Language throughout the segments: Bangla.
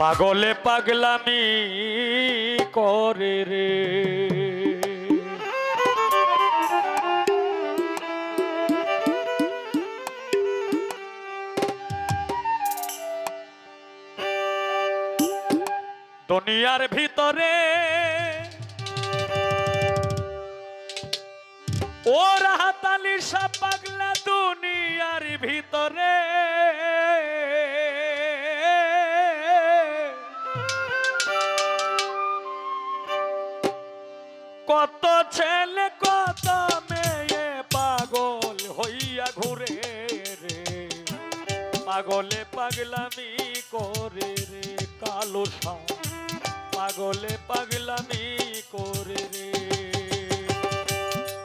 পাগলে পাগলামি করে রে। দুনিয়ার ভিতরে ওর হাতালি সব পাগলা দুনিয়ার ভিতরে। ছেলে কত মেয়ে পাগল হইয়া ঘুরে রে। পাগলে পাগলামি করে রে কালো পাগলে পাগলামি করে রে।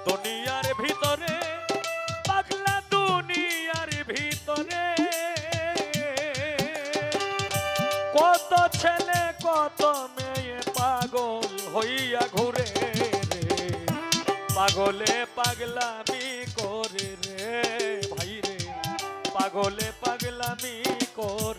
দুনিয়ার ভিতরে, পাগলা দুনিয়ার ভিতরে। কত ছেলে, কত পাগলে পাগলামি করে রে ভাই রে। পাগলে পাগলামি করে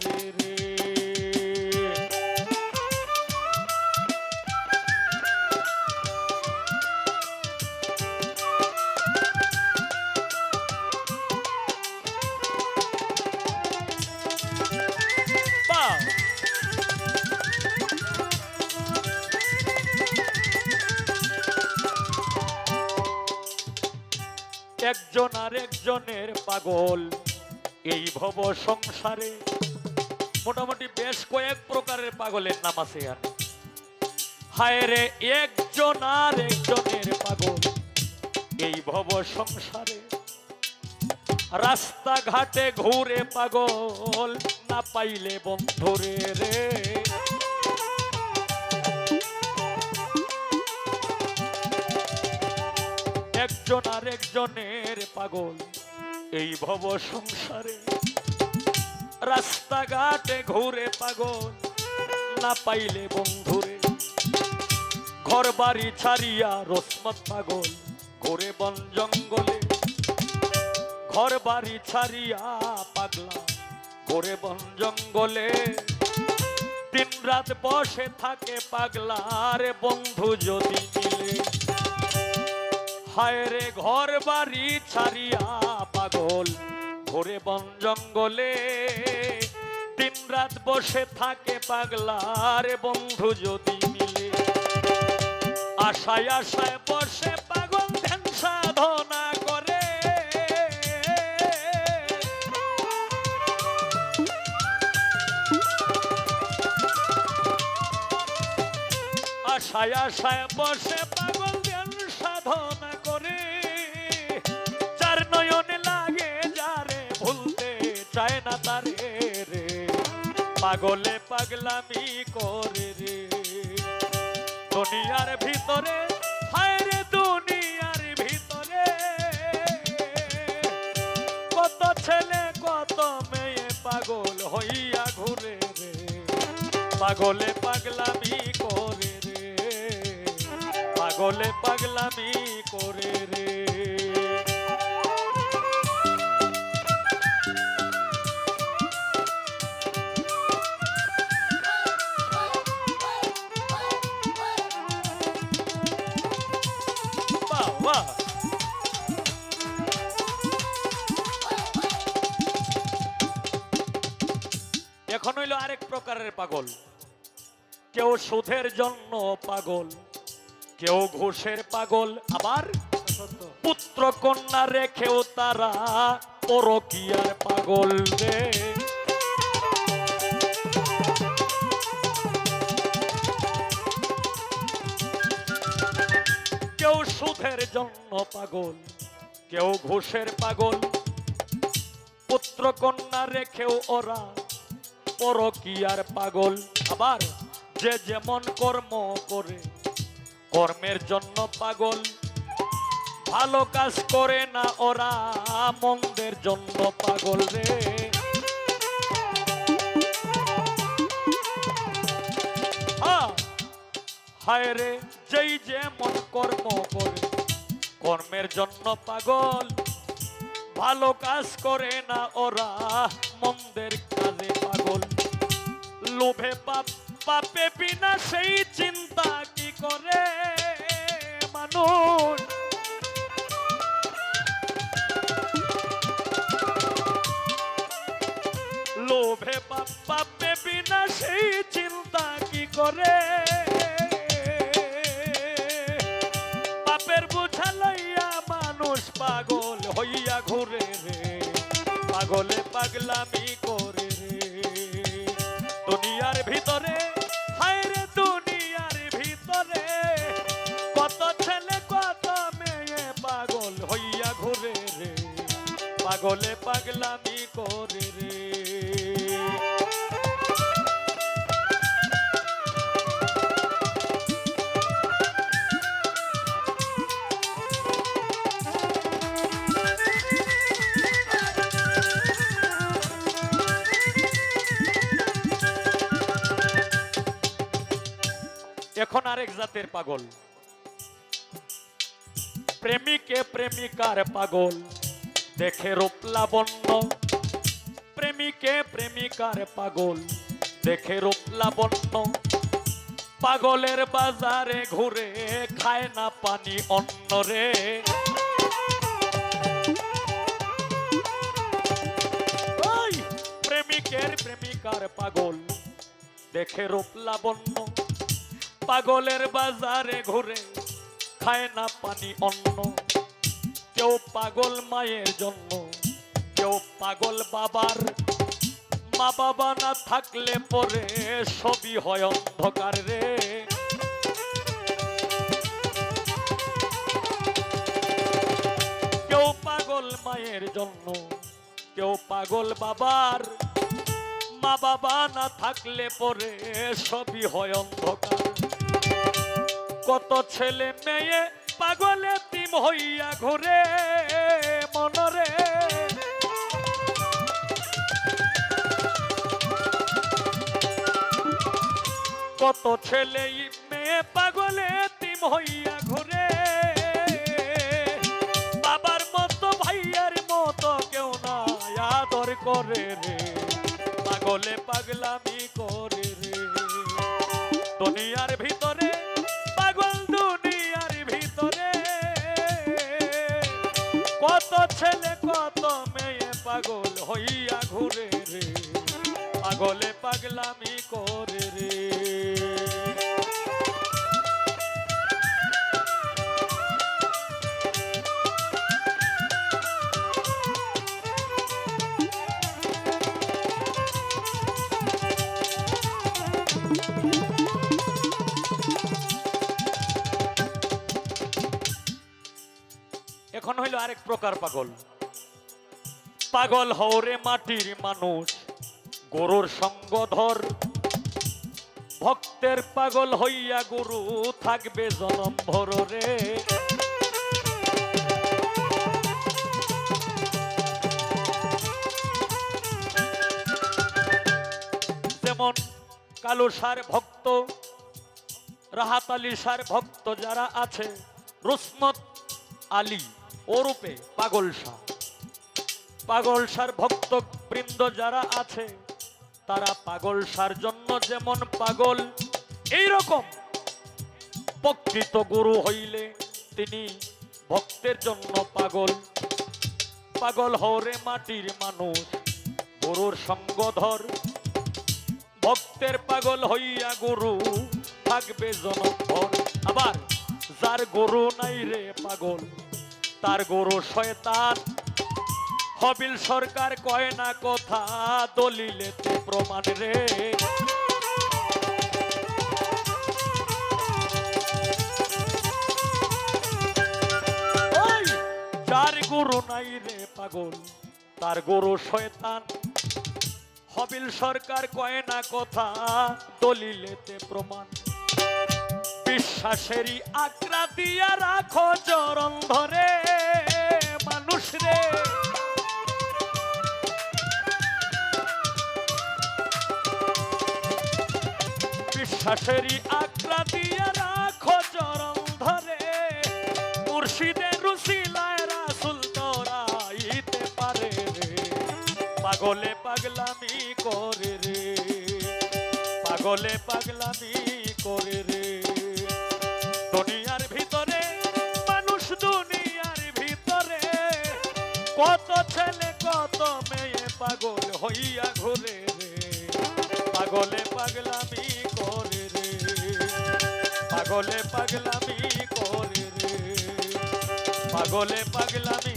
একজন আর একজনের পাগল। এই ভব সংসারে মোটামুটি বেশ কয়েক প্রকারের পাগলের নাম আছে আর। হায় রে, একজন আর একজনের পাগল। এই ভব সংসারে রাস্তাঘাটে ঘুরে পাগল না পাইলে বন্ধুরে রে। একজন আর একজনের পাগল। এই ভব সংসারে, রাস্তাঘাটে ঘুরে পাগল, না পাইলে বন্ধুরে ঘর বাড়ি ছাড়িয়া রসমত পাগল, ঘুরে বন জঙ্গলে ঘর বাড়ি ছাড়িয়া পাগলা, ঘুরে বন জঙ্গলে। দিন রাত বসে থাকে পাগলা রে বন্ধু যদি মিলে হায় রে ঘর বাড়ি ছাড়িয়া পাগল। ঘোরে বন জঙ্গলে দিন রাত বসে থাকে পাগলা রে বন্ধু যদি মিলে। আশায় আশায় বসে পাগল ধ্যান সাধনা করে। আশায় আশায় বসে পাগল ধ্যান সাধনা পাগলে পাগলামি করে রে। দুনিয়ার ভিতরে, হায় রে দুনিয়ার ভিতরে। কত ছেলে, কত মেয়ে পাগল হইয়া ঘুরে রে। পাগলে পাগলামি করে রে। পাগলে পাগলামি করে রে। এখন হইল আরেক প্রকারের পাগল। কেউ সুধের জন্য পাগল, কেউ ঘুষের পাগল, আবার পুত্র কন্যা রেখেও তারা পরকিয়ার পাগল রে। কেউ সুধের জন্য পাগল, কেউ ঘুষের পাগল, পুত্র কন্যা রেখেও ওরা পরকিয়ার পাগল। আবার যে যেমন কর্ম করে কর্মের জন্য পাগল। ভালো কাজ করে না ওরা মন্দের জন্য পাগল রে। হ্যাঁ, রে যেই যেমন কর্ম করে কর্মের জন্য পাগল। ভালো কাজ করে না ওরা মন্দের লোভে পাপ, পাপে বিনা সেই চিন্তা কি করে মানুষ? লোভে পাপ বিনা সেই চিন্তা কি করে? পাপের বোঝা লইয়া মানুষ পাগল হইয়া ঘুরে রে, পাগলে পাগলামি করে রে। ভিতরে, হায় রে দুনিয়ার ভিতরে, কত ছেলে, কত মেয়ে পাগল হইয়া ঘুরে রে। পাগলে পাগলামি করে রে। এখন আরেক জাতের পাগল। প্রেমিকে প্রেমিকার পাগল, দেখে রূপ লাবণ্য প্রেমিকে প্রেমিকার পাগল, দেখে রূপ লাবণ্য পাগলের বাজারে ঘুরে খায় না পানি অন্য রে। প্রেমিকের প্রেমিকার পাগল, দেখে রূপ লাবণ্য পাগলের বাজারে ঘুরে খায় না পানি অন্য কেউ পাগল মায়ের জন্য, কেউ পাগল বাবার। মা বাবা না থাকলে পরে সবই হয় অন্ধকার রে। কেউ পাগল মায়ের জন্য, কেউ পাগল বাবার। মা বাবা না থাকলে পরে সবই হয় অন্ধকার। কত ছেলে মেয়ে পাগলে তিম হইয়া ঘুরে মনরে। কত ছেলে মেয়ে পাগলে তিম হইয়া ঘুরে। বাবার মতো, ভাইয়ার মতো কেউ না আদর করে রে। পাগলে পাগলামি করে পাগল হইয়া ঘুরে রে। পাগলে পাগলামি করে রে। এখন হইল আরেক প্রকার পাগল। পাগল হওরে মাটির মানুষ, গরুর সঙ্গ ধর। ভক্তের পাগল হইয়া গুরু থাকবে জনম ভর যেমন কালো সার ভক্ত, রাহাত আলী সার ভক্ত যারা আছে, রুসমত আলী ওরূপে পাগল শাহ পাগল সার ভক্ত বৃন্দ যারা আছে, তারা পাগল সার জন্য যেমন পাগল এই রকম প্রকৃত গুরু হইলে তিনি ভক্তের জন্য পাগল। পাগল হরে মাটির মানুষ, গুরুর সঙ্গ ধর। ভক্তের পাগল হইয়া গুরু থাকবে জনভর আবার যার গরু নাই রে পাগল, তার গরু শয়তান। হবিল সরকার কয় না কথা দলিলেতে প্রমাণ রে। যার গরু নাই রে পাগল, তার গরু শয়তান। হবিল সরকার কয় না কথা দলিলেতে প্রমাণ। বিশ্বাসেরই আগ্রা দিয়া রাখো চরণ ধরে, মানুষ রে। বিশ্বাসেরই আগ্রা দিয়া রাখো চরণ ধরে। মুর্শিদের রুসিলায় রাসুল তোরাইতে পারে রে। পাগলে পাগলামি করে রে। পাগলে পাগলামি করে রে। দুনিয়ার ভিতরে, মানুষ দুনিয়ার ভিতরে। কত ছেলে, কত মেয়ে পাগল হইয়া ঘুরে পাগলে পাগলামি করে রে। পাগলে পাগলামি